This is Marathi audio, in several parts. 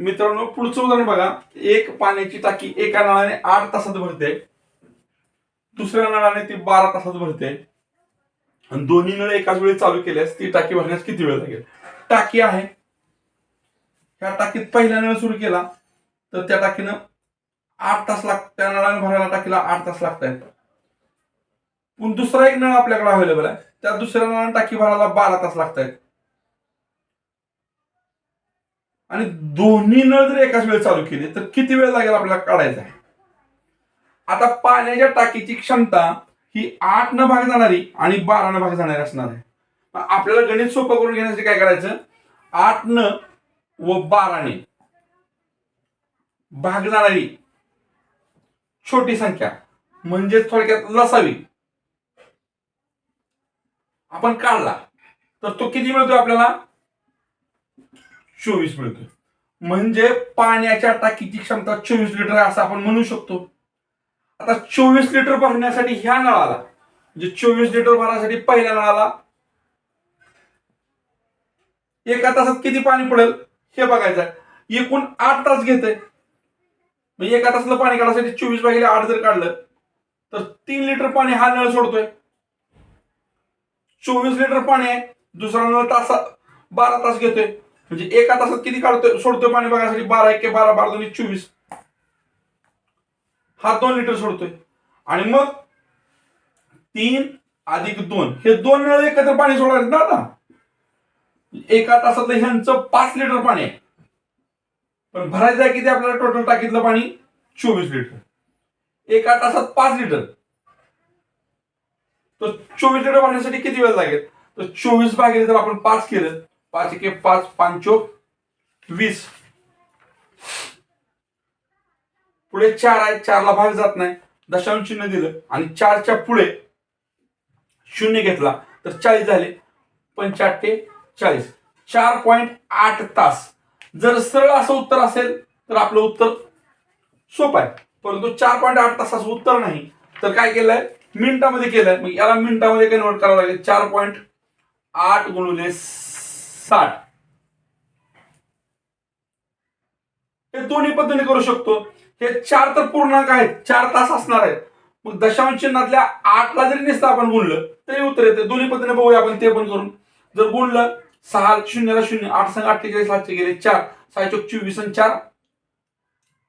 मित्रांनो पुढचं उदाहरण बघा. एक पाण्याची टाकी एका नळाने आठ तासात भरते. दुसऱ्या नळाने ती बारा तासात भरते. आणि दोन्ही नळ एकाच वेळी चालू केल्यास ती टाकी भरण्यास किती वेळ लागेल? टाकी आहे. ह्या टाकीत पहिला नळ सुरू केला तर त्या टाकीनं आठ तास लाग त्या नळाने भरायला टाकीला आठ तास लागत आहेत पण दुसरा एक नळ आपल्याकडे अवेलेबल आहे. त्या दुसऱ्या नळाने टाकी भरायला बारा तास लागत आहेत आणि दोन्ही नळ जर एकाच वेळ चालू केले तर किती वेळ लागेल आपल्याला काढायचा? आहे आता पाण्याच्या टाकीची क्षमता ही आठ न भाग जाणारी आणि बारा न भाग जाणारी असणार आहे. मग आपल्याला गणित सोपं करून घेण्यासाठी काय करायचं? आठ न व बाराने भाग जाणारी छोटी संख्या म्हणजे थोडक्यात लसावी. आपण काढला तर तो किती मिळतो आपल्याला? चोवीस मिळतोय. म्हणजे पाण्याच्या टाकीची क्षमता? चोवीस लिटर आहे असं आपण म्हणू शकतो. आता चोवीस लिटर भरण्यासाठी ह्या नळाला म्हणजे चोवीस लिटर भरण्यासाठी पहिल्या नळाला एका तासात किती पाणी पडेल? हे बघायचं आहे एकूण आठ तास घेते म्हणजे एका तासाला पाणी काढण्यासाठी चोवीस भागिले आठ जर काढलं तर तीन लिटर पाणी हा नळ सोडतोय. चोवीस लिटर पाणी आहे. दुसरा नळ तासा बारा तास घेतोय. म्हणजे एका तासात किती काढतोय? सोडतोय पाणी बघण्यासाठी बारा एक बारा बारा दोन चोवीस. हा दोन लिटर सोडतोय. आणि मग तीन अधिक दोन. हे दोन नळ एकत्र पाणी सोडायचे ना आता? एका तासातलं ह्यांचं पाच लिटर पाणी आहे. पण भरायचं आहे किती आपल्याला? टोटल टाकीतलं पाणी चोवीस लिटर. एका तासात पाच लिटर. तर चोवीस लिटर पाण्यासाठी किती वेळ लागेल? तर चोवीस भागिले जर आपण पाच केलं पाच एके पाच पांचो वीस. पुढे चार आहे चारला भाग जात नाही. दशांश चिन्ह दिलं आणि चारच्या पुढे शून्य घेतला. तर चाळीस झाले. पंचाट्टे चाळीस. चार पॉईंट आठ तास. जर सरळ असं उत्तर असेल तर आपलं उत्तर सोपं आहे. परंतु चार पॉईंट आठ तासाचं उत्तर नाही. तर काय केलंय? मिनिटामध्ये केलंय. मग याला मिनिटामध्ये कन्वर्ट करावं लागेल. चार पॉईंट आठ गुणुले साठ. हे दोन्ही पद्धतीने करू शकतो. हे चार तर पूर्णांक आहेत. चार तास असणार आहेत. मग दशांश चिन्हातल्या आठला जरी निसतं आपण गुणलं तरी उत्तर येते. दोन्ही पद्धतीने बघूया आपण ते पण करून. जर गुणलं सहा शून्यला शून्य आठ संघ अठ्ठेचाळीस सातशे गेले चार. सहा चौक चोवीस आणि चार.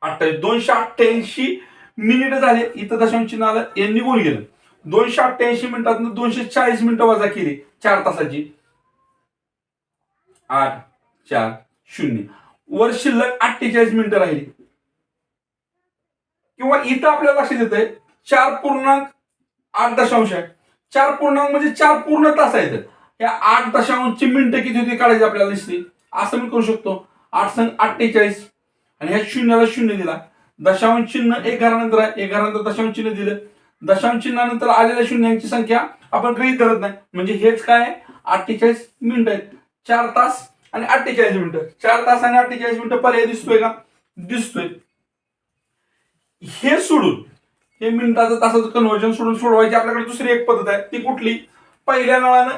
अठ्ठावीस. दोनशे अठ्ठ्याऐंशी मिनिट झाले. इथं दशांश चिन्ह आलं यांनी गुण गेलं दोनशे अठ्ठ्याऐंशी मिनिटात दोनशे चाळीस मिनिटं वजा केली चार तासाची. आठ चार शून्य. वर शिल्लक अठ्ठेचाळीस मिनिटं राहिली. किंवा इथं आपल्याला लक्षात येत आहे चार पूर्णांक आठ दशांश आहे. चार पूर्णांक म्हणजे चार पूर्ण तास आहेत. या आठ दशांशची मिनिटं किती होती काढायची आपल्याला दिसली? असं मी करू शकतो. आठ संघ अठ्ठेचाळीस. आणि ह्या शून्याला शून्य दिला. दशांश चिन्ह एक घरानंतर आहे. एक घरानंतर दशांश चिन्ह दिलं. दशांश चिन्हानंतर आलेल्या शून्यांची संख्या आपण गृहीत धरत नाही. म्हणजे हेच काय आहे? अठ्ठेचाळीस मिनिटं आहेत. चार तास आणि अठ्ठेचाळीस मिनिटं. चार तास आणि अठ्ठेचाळीस मिनिटं पर्याय दिसतोय का? दिसतोय. हे सोडून हे मिनिटाचं तासाचं कन्व्हर्जन सोडून सोडवायची आपल्याकडे दुसरी एक पद्धत आहे. ती कुठली? पहिल्या नळानं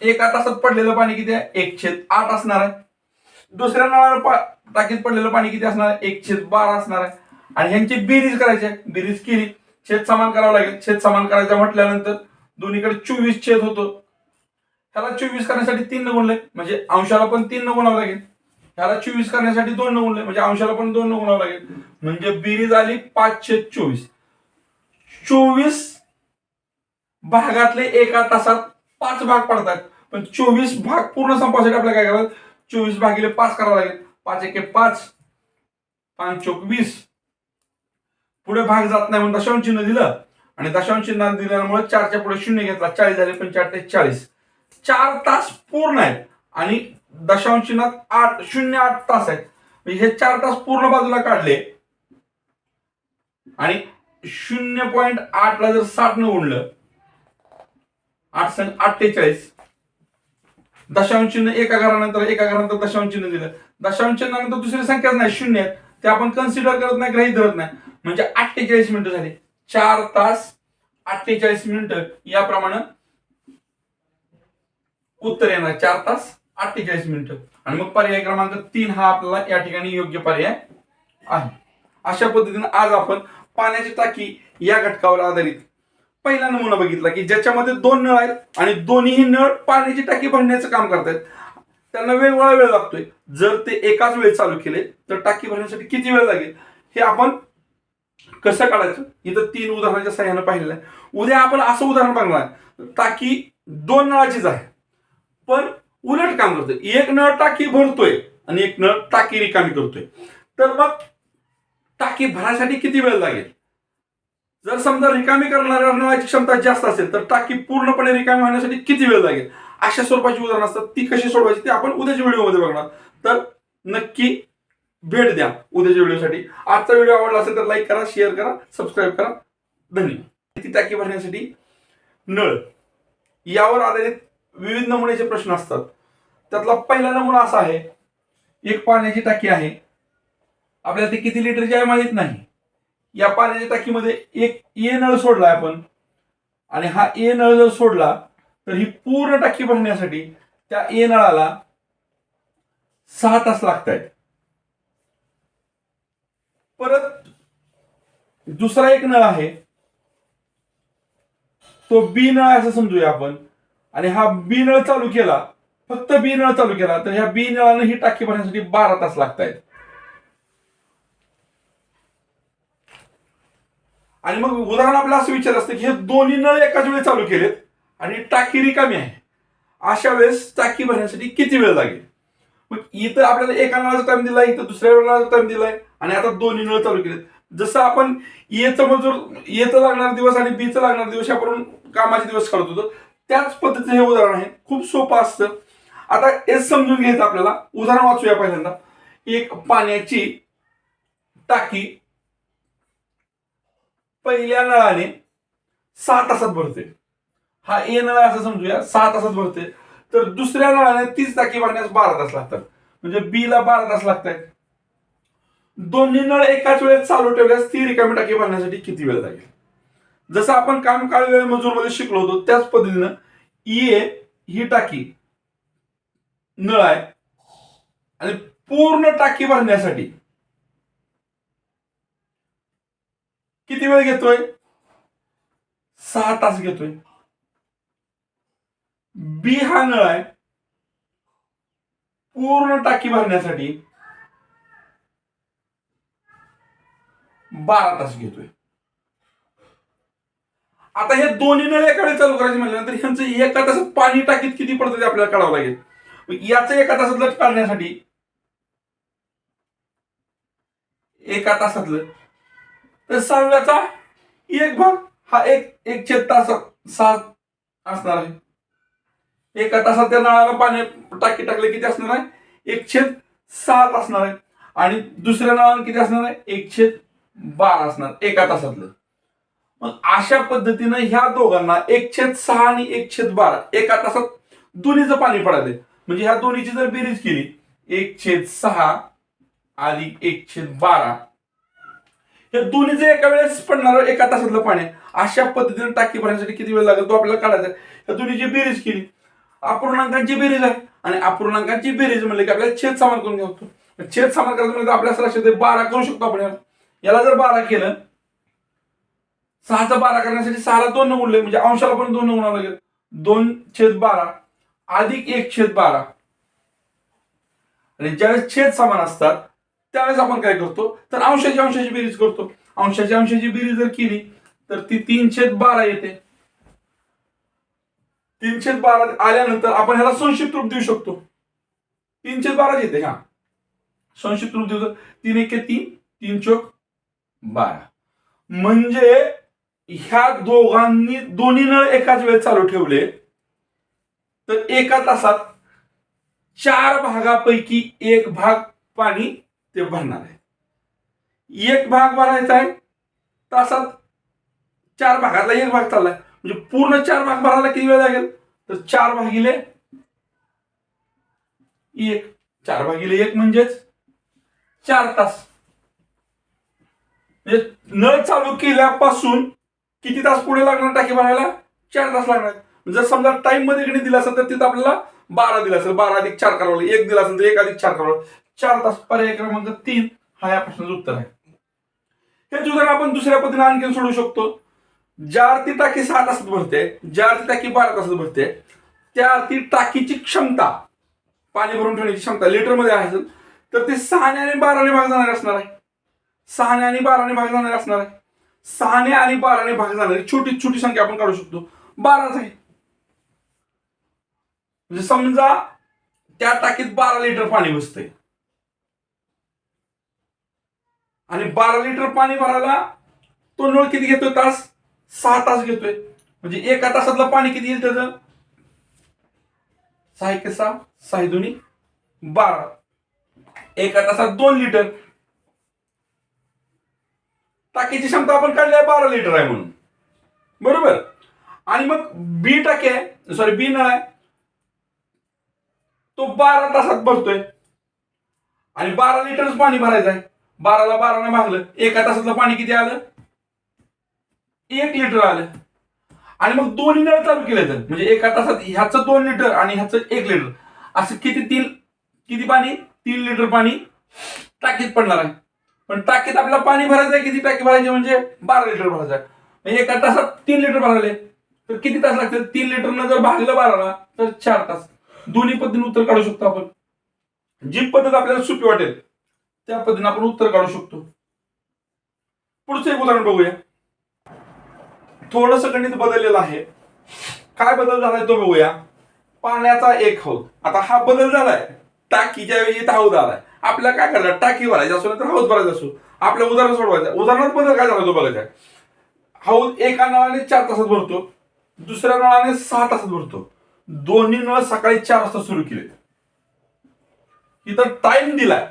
एका तासात पडलेलं पाणी किती आहे? एक छेद आठ असणार आहे. दुसऱ्या नळानं पा टाकीत पडलेलं पाणी किती असणार आहे? एक छेद बारा असणार आहे. आणि ह्यांची बेरीज करायची आहे. बेरीज केली छेद समान करावं लागेल. छेद समान करायचं म्हटल्यानंतर दोन्हीकडे चोवीस छेद होतो. ह्याला चोवीस करण्यासाठी तीन न गुणले म्हणजे अंशाला पण तीन न गुणावं लागेल. ह्याला चोवीस करण्यासाठी दोन न गुणले म्हणजे अंशाला पण दोन न गुणावं लागेल. म्हणजे बेरीज आली पाचशे चोवीस. चोवीस भागातले एका तासात पाच भाग पडतात. पण चोवीस भाग पूर्ण संपवासाठी आपल्याला काय करायचं? चोवीस भागिले पाच करावं लागेल. पाच एके पाच. पाच चोक वीस. पुढे भाग जात नाही म्हणून दशांश चिन्ह दिलं. आणि दशांश चिन्ह दिल्यामुळे चारच्या पुढे शून्य घेतला. चाळीस झाले पण चार ते चाळीस. चार तास पूर्ण आहेत आणि दशांश चिन्हात आठ शून्य आठ तास आहेत. म्हणजे हे चार तास पूर्ण बाजूला काढले आणि शून्य पॉईंट आठ ला जर साठ न आठ संग अठ्ठेचाळीस दशांश चिन्ह एका घरानंतर एका घरानंतर दशांश चिन्ह दिलं. दशांश दुसरी संख्याच नाही शून्य आहेत. ते आपण कन्सिडर करत नाही ग्रहित धरत नाही. म्हणजे अठ्ठेचाळीस मिनिटं झाली. चार तास अठ्ठेचाळीस मिनिटं याप्रमाणे उत्तर येणार चार तास अठ्ठेचाळीस मिनिटं. आणि मग पर्याय क्रमांक तीन हा आपल्याला या ठिकाणी योग्य पर्याय आहे. अशा पद्धतीने आज आपण पाण्याची टाकी या घटकावर आधारित पहिला नमुना बघितला की ज्याच्यामध्ये दोन नळ आहेत आणि दोन्हीही नळ पाण्याची टाकी भरण्याचं काम करतायत. त्यांना वेगवेगळा वेळ लागतोय. जर ते एकाच वेळी चालू केले तर टाकी भरण्यासाठी किती वेळ लागेल? हे आपण कसं काढायचं? इथं तीन उदाहरणाच्या सहाय्यानं पाहिलेलं आहे. उद्या आपण असं उदाहरण बघणार. आहे. टाकी दोन नळाचीच आहे. पण उलट काम करतोय. एक नळ टाकी भरतोय आणि एक नळ टाकी रिकामी करतोय. तर मग टाकी भरायसाठी किती वेळ लागेल? जर समजा रिकामी करणाऱ्या नळाची क्षमता जास्त असेल तर टाकी पूर्णपणे रिकामी होण्यासाठी किती वेळ लागेल? अशा स्वरूपाची उदाहरणं असतात. ती कशी सोडवायची ते आपण उद्याच्या व्हिडिओमध्ये बघणार. तर नक्की भेट द्या उद्याच्या व्हिडिओसाठी. आजचा व्हिडिओ आवडला असेल तर लाईक करा शेअर करा सबस्क्राईब करा. धन्यवाद. ती टाकी भरण्यासाठी नळ? यावर आधारित विविध नमुन्याचे प्रश्न असतात. त्यातला पहिला नमुना असा आहे एक पाण्याची टाकी आहे. आपल्याला ते किती लिटरची आहे माहीत नाही. या पाण्याच्या टाकीमध्ये एक ए नळ सोडलाय आपण. आणि हा ए नळ जर सोडला तर ही पूर्ण टाकी भरण्यासाठी त्या ए नळाला सहा तास लागत आहेत परत दुसरा एक नळ आहे. तो बी नळ असं समजूया आपण. आणि हा बी नळ चालू केला फक्त बी नळ चालू केला तर ह्या बी नळानं ही टाकी भरण्यासाठी बारा तास लागत आहेत आणि मग उदाहरण आपल्याला असं विचार असतं की हे दोन्ही नळ एकाच वेळी चालू केलेत आणि टाकी रिकामी आहे. अशा वेळेस टाकी भरण्यासाठी किती वेळ लागेल? मग इथं आपल्याला एका नळाचा टाइम दिलाय इथं दुसऱ्या नळाचा टाइम दिलाय आणि आता दोन्ही नळ चालू केलेत. जसं आपण येचं मजूर येचं लागणार दिवस आणि बीचं लागणार दिवस यावरून कामाचे दिवस काढत होतो. त्याच पद्धतीचं हे उदाहरण आहे. खूप सोपं असतं. आता हेच समजून घ्यायचं आपल्याला. उदाहरण वाचूया पहिल्यांदा. एक पाण्याची टाकी पहिल्या नळाने सहा तासात भरते. हा ए नळ असं समजूया. सहा तासात भरते. तर दुसऱ्या नळाने तीच टाकी भरण्यास बारा तास लागतात. म्हणजे बी ला बारा तास लागतात दोन्ही नळ एकाच वेळेस चालू ठेवल्यास ती रिकामी टाकी भरण्यासाठी किती वेळ लागेल? जसं आपण काम काळ वेळ मजूरमध्ये शिकलो होतो त्याच पद्धतीनं ए ही टाकी नळ आहे आणि पूर्ण टाकी भरण्यासाठी किती वेळ घेतोय? सहा तास घेतोय. बी हा नळ आहे पूर्ण टाकी भरण्यासाठी बारा तास घेतोय. आता हे दोन्ही नळ एका वेळी चालू करायचे म्हटल्यानंतर ह्यांचं एका तासात पाणी टाकीत किती पडतं ते आपल्याला काढावं लागेल. याचं एका तासातलं काढण्यासाठी एका तासातलं. तर सहाव्याचा एक भाग हा एक एक छेद तास सहा असणार आहे. एका तासात त्या नळाला पाणी टाकी टाकले किती असणार आहे? एक छेद सात असणार आहे. आणि दुसऱ्या नळाला किती असणार आहे? एक छेद बारा असणार एका तासातलं. मग अशा पद्धतीनं ह्या दोघांना एक छेद सहा आणि एक छेद बारा एका तासात दोन्हीचं पाणी पडायलंय. म्हणजे ह्या दोन्हीची जर बेरीज केली एक छेद सहा आणि एक छेद बारा हे दोन्हीचं एका वेळेस पडणार एका तासातलं पाणी अशा पद्धतीने टाकी भरण्यासाठी किती वेळ लागेल तो आपल्याला काढायचा आहे. या दोन्हीची बेरीज केली अपूर्णांकांची बेरीज आहे आणि अपूर्णांकांची बेरीज म्हणले की आपल्याला छेद समान करून घेऊ शकतो छेद समान करायचं म्हणजे आपल्या लक्षात बारा करू शकतो आपण याला जर बारा केलं सहाचा बारा करण्यासाठी सहाला दोन न म्हणजे अंशाला पण दोन न लागेल दोन छेद बारा अधिक एक छेद बारा. आणि ज्यावेळेस छेद समान असतात त्यावेळेस आपण काय करतो? तर अंशाची अंशाची बेरीज करतो. अंशाची अंशाची बेरीज जर केली तर ती तीन छेद बारा येते. तीन छेद बारा आल्यानंतर आपण ह्याला संक्षिप्त रूप देऊ शकतो. तीन छेद बारा येते हा. संक्षिप्त रूप देऊ तीन एक तीन तीन चोक बारा. म्हणजे ह्या दोघांनी दोन्ही नळ एकाच वेळ चालू ठेवले तर एका तासात चार भागापैकी एक भाग पाणी ते भरणार आहे. एक भाग भरायचा आहे तासात चार भागातला एक भाग चाललाय. म्हणजे पूर्ण चार भाग भरायला किती वेळ लागेल? तर चार भागिले एक. चार भागिले एक म्हणजेच चार तास. म्हणजे नळ चालू केल्यापासून किती तास पुढे लागणार टाकी भरायला? चार तास लागणार. जर समजा टाइममध्ये कडे दिला असेल तर तिथं आपल्याला बारा दिला असेल. बारा अधिक चार करावं एक दिला असेल तर एक अधिक चार करावं चार तास पर्याय क्रमांक तीन हा या प्रश्नाचं उत्तर आहे. हेच उदाहरण आपण दुसऱ्या पद्धतीने आणखी सोडू शकतो. ज्या अर्थी टाकी सहा तासात भरते ज्या अर्थी टाकी बारा तासात भरते त्या अर्थी टाकीची क्षमता पाणी भरून ठेवण्याची क्षमता लिटरमध्ये आहे असेल तर ते सहाने आणि बाराने भाग जाणारे असणार आहे. सहाने आणि बाराने भाग जाणारे असणार आहे. सहाने आणि बाराने भाग जाणारी छोटी छोटी संख्या आपण काढू शकतो. बाराच आहे म्हणजे समजा त्या टाकीत बारा लिटर पाणी बसतंय. आणि बारा लिटर पाणी भरायला तो नळ किती घेतोय? तास? सहा तास घेतोय. म्हणजे एका तासातलं पाणी किती येईल त्याचं? सहा एक सहा सहा दोन्ही बारा. एका तासात दोन लिटर. टाकीची क्षमता आपण काढली आहे बारा लिटर आहे म्हणून. बरोबर? आणि मग बी टाकी आहे सॉरी बी नळ आहे. तो बारा तासात भरतोय. आणि बारा लिटरच पाणी भरायचं आहे. बाराला बाराने भागलं. एका तासातलं पाणी किती आलं? एक लिटर आलं. आणि मग दोन नळ चालू केले तर म्हणजे एका तासात ह्याचं दोन लिटर आणि ह्याचं एक लिटर असं किती तीन किती पाणी? तीन लिटर पाणी टाकीत पडणार आहे. पण टाकीत आपल्याला पाणी भरायचं आहे किती टाकी भरायची म्हणजे बारा लिटर भरायचं आहे. म्हणजे एका तासात तीन लिटर भरायले तर किती तास लागतील? तीन लिटरनं जर भागलं बाराला तर चार तास. दोन्ही पद्धतीने उत्तर काढू शकतो आपण. जी पद्धत आपल्याला सोपी वाटेल त्या पद्धतीने आपण उत्तर काढू शकतो. पुढचं एक उदाहरण बघूया. थोडस गणित बदललेलं आहे. काय बदल झालाय तो बघूया. पाण्याचा एक हौद. आता हा बदल झालाय. टाकीच्या वेळी हौद आलाय. आपल्याला काय करायचं? टाकी भरायची असो तर हौद भरायचा असो. आपलं उदाहरण सोडवायचं. उदाहरणात बदल काय झाला तो बघायचा. हौद एका नळाने चार तासात भरतो. दुसऱ्या नळाने सहा तासात भरतो. दोन्ही नळ सकाळी चार वाजता सुरू केले. इथं टाइम दिलाय.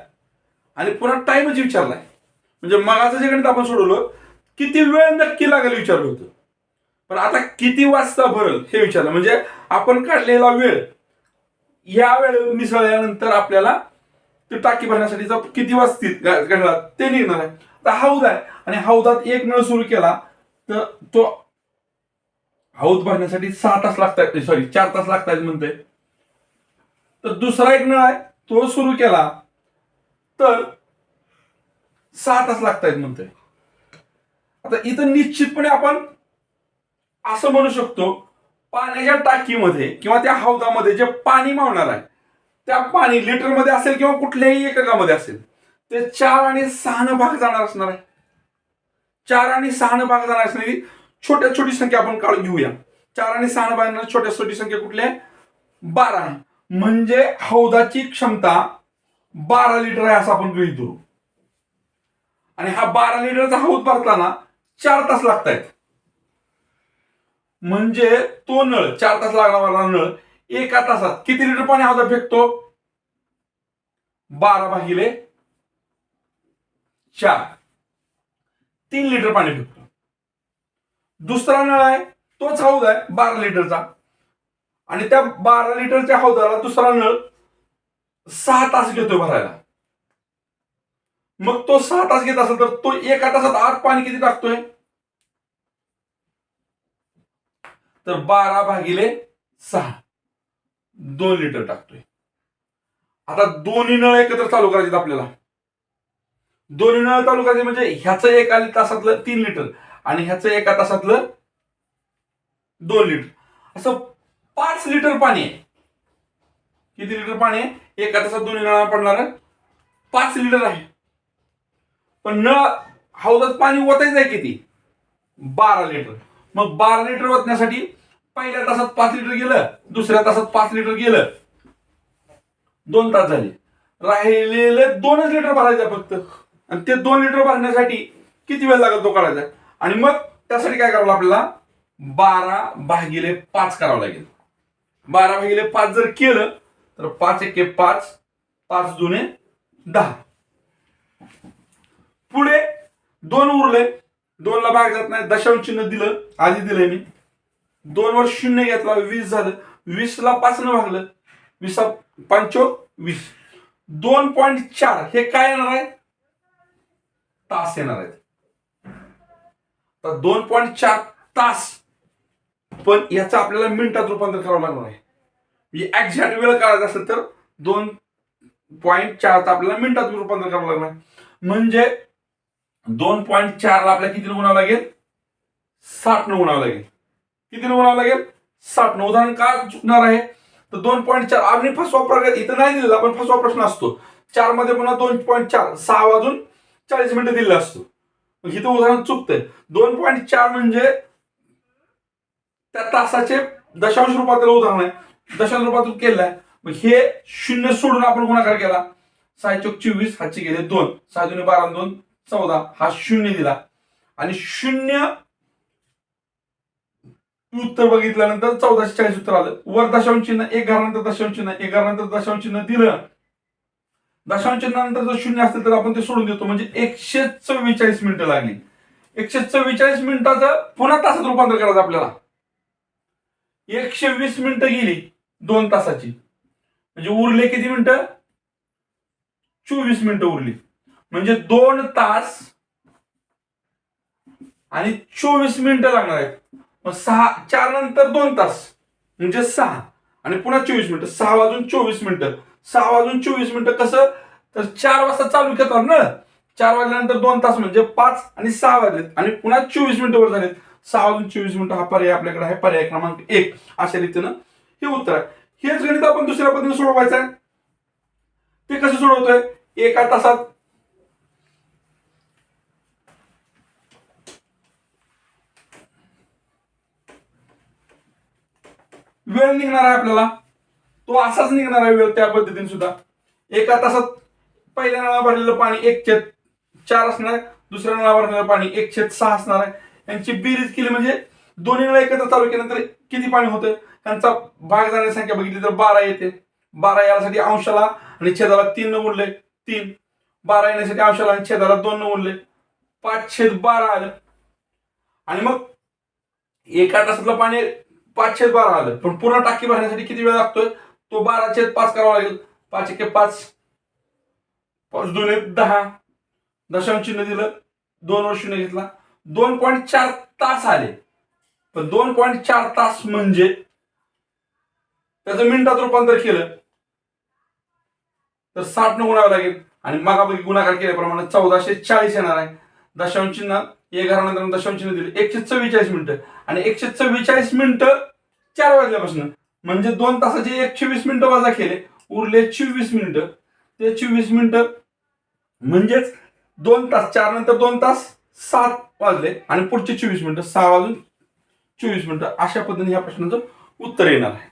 आणि पुन्हा टाइमच विचारलाय. म्हणजे मगाचं जे गणित आपण सोडवलं किती वेळ नक्की लागेल विचारलं होतं. पण आता किती वाजता भरल हे विचारलं. म्हणजे आपण काढलेला वेळ या वेळ मिसळल्यानंतर आपल्याला ते टाकी भरण्यासाठीचा किती वाजतील गा- घडला ते निघणार आहे. तर हौद आहे. आणि हौदात एक नळ सुरू केला तर तो हौद भरण्यासाठी सहा तास लागतात. सॉरी चार तास लागतात म्हणते तर दुसरा एक नळ आहे तो सुरू केला तर सहा तास लागतायत म्हणते आता इथं निश्चितपणे आपण असं म्हणू शकतो पाण्याच्या टाकीमध्ये किंवा त्या हौदामध्ये जे पाणी मावणार आहे त्या पाणी लिटरमध्ये असेल किंवा कुठल्याही एककामध्ये असेल ते चार आणि सहा भाग जाणार असणार आहे. चार आणि सहा भाग जाणार असणारी छोट्या छोटी संख्या आपण काढून घेऊया. चार आणि सहा भाग छोट्या छोटी संख्या कुठल्या आहे? बारा म्हणजे हौदाची क्षमता बारा लिटर आहे असं आपण गृहित धरू. आणि हा बारा लिटरचा हौद भरताना चार तास लागतायत. म्हणजे तो नळ चार तास लागणारा नळ एका तासात किती लिटर पाणी हौदा फेकतो? बारा भागिले चार. तीन लिटर पाणी फेकतो. दुसरा नळ आहे तोच हौद आहे बारा लिटरचा. आणि त्या बारा लिटरच्या हौदाला दुसरा नळ सहा तास घेतोय भरायला. मग तो सहा तास घेत असेल तर तो एका तासात आत पाणी किती टाकतोय? तर बारा भागिले सहा. दोन लिटर टाकतोय. आता दोन्ही नळ एकत्र चालू करायचे आपल्याला. दोन्ही नळ चालू करायचे म्हणजे ह्याचं एका तासातलं तीन लिटर आणि ह्याचं एका तासातलं दोन लिटर असं पाच लिटर पाणी आहे. किती लिटर पाणी आहे? एका तासात दोन्ही नळा पडणार पाच लिटर आहे. पण नळ हौदात पाणी ओतायचं आहे किती? बारा लिटर मग बारा लिटर ओतण्यासाठी पहिल्या तासात पाच लिटर गेलं दुसऱ्या तासात पाच लिटर गेलं. दोन तास झाले. राहिलेले दोनच लिटर भरायचं फक्त. आणि ते दोन लिटर भरण्यासाठी किती वेळ लागेल तो काढायचा? आणि मग त्यासाठी काय करावं आपल्याला? बारा भागिले पाच करावं लागेल. बारा भागिले पाच जर केलं तर पाच एके पाच पाच जुने दहा. पुढे दोन उरले. दोनला भाग जात नाही. दशांश चिन्ह दिलं. आधी दिलंय मी. दोन वर शून्य घेतला वीस झालं. वीसला पाच न भागलं. वीस पंच वीस. दोन पॉईंट चार हे काय येणार आहे? तास येणार आहेत. तर दोन पॉईंट चार तास. पण याचं आपल्याला मिनिटात रूपांतर करावं लागणार आहे. म्हणजे एक्झॅक्ट वेळ काढायचा असेल तर दोन पॉईंट चारचा आपल्याला मिनिटात रूपांतर करावं लागणार. म्हणजे दोन पॉईंट चारला आपल्याला किती गुणावं लागेल? साठ न गुणावं लागेल. किती न लागेल? साठ न उदाहरण का चुकणार आहे? तर दोन पॉईंट चार. आणि फसवा प्रकार इथं नाही दिलेला. पण फसवा प्रश्न असतो. चारमध्ये पुन्हा दोन पॉईंट चार. सहा वाजून चाळीस मिनिटं दिलेला असतो. मग इथं उदाहरण चुकतंय. दोन पॉईंट चार म्हणजे त्या तासाचे दशांश रूपातील उदाहरण आहे. दशांश रूपातून केलंय आहे. मग हे शून्य सोडून आपण गुणाकार केला. सहा चौक चोवीस हातचे गेले दोन. सहा दोन्ही बारा दोन चौदा. हा शून्य दिला. आणि शून्य उत्तर बघितल्यानंतर चौदाशे चाळीस उत्तर आलं. वर दशांश चिन्ह एक घरानंतर दशांश चिन्ह एक घरानंतर दशांश चिन्ह दिलं. दशांश चिन्हानंतर जर शून्य असेल तर आपण ते सोडून देतो. म्हणजे एकशे चव्वेचाळीस मिनिटं लागली. एकशे चव्वेचाळीस मिनिटाचं पुन्हा तासात रूपांतर करायचं आपल्याला. एकशे वीस मिनिटं गेली दोन तासाची. म्हणजे उरले किती मिनिटं? चोवीस मिनिटं उरली. म्हणजे दोन तास आणि चोवीस मिनिटं लागणार आहेत. मग सहा चार नंतर दोन तास. म्हणजे सहा. आणि पुन्हा चोवीस मिनिटं. सहा वाजून चोवीस मिनिटं. सहा वाजून चोवीस मिनिटं कसं? तर चार वाजता चालू करतात ना? चार वाजल्यानंतर दोन तास म्हणजे पाच आणि सहा वाजलेत. आणि पुन्हा चोवीस मिनिटं वर झालेत. सहा वाजून चोवीस मिनिटं हा पर्याय आपल्याकडे आहे. पर्याय क्रमांक एक. अशा रीतीनं हे उत्तर आहे. हेच गणित आपण दुसऱ्या पद्धतीने सोडवायचं आहे. ते कसं सोडवतोय? एका तासात वेळ निघणार आहे आपल्याला. तो असाच निघणार आहे वेळ त्या पद्धतीने सुद्धा. एका तासात पहिल्या नळा भरलेलं पाणी एक छेद चार असणार आहे. दुसऱ्या नळा भरलेलं पाणी एक छेद सहा असणार आहे. यांची बेरीज केली म्हणजे दोन्ही नळा एकत्र चालू केल्यानंतर किती पाणी होतं त्यांचा भाग जाण्याची संख्या बघितली तर बारा येते. बारा यासाठी अंशाला आणि छेदाला तीन न उरले तीन. बारा येण्यासाठी अंशाला आणि छेदाला दोन न उरले पाच छेद बारा आलं. आणि मग एका तासातलं पाणी पाच छेद बारा आलं पण पुन्हा टाकी भरण्यासाठी किती वेळ लागतोय? तो बारा छेद पाच करावा लागेल. पाच एके पाच. पाच दोन एक दहा. दशांश चिन्ह दिलं. दोन वर शून्य घेतला. दोन पॉईंट चार तास आले. पण दोन पॉईंट चार तास म्हणजे त्याचं मिनिटात रूपांतर केलं. तर साठ न गुणावं लागेल. आणि मागापैकी गुणाकार केल्याप्रमाणे चौदाशे चाळीस येणार आहे. दशांश चिन्ह एक घरानंतर दशांशीने दिली. एकशे चव्वेचाळीस मिनिटं. आणि एकशे चव्वेचाळीस मिनिटं चार वाजल्यापासून. म्हणजे दोन तासाचे एकशे वीस मिनिटं वजा केले. उरले चोवीस मिनिटं. ते चोवीस मिनिटं म्हणजेच दोन तास चार नंतर दोन तास सात वाजले. आणि पुढचे चोवीस मिनिटं सहा वाजून चोवीस मिनिटं. अशा पद्धतीने ह्या प्रश्नाचं उत्तर येणार आहे.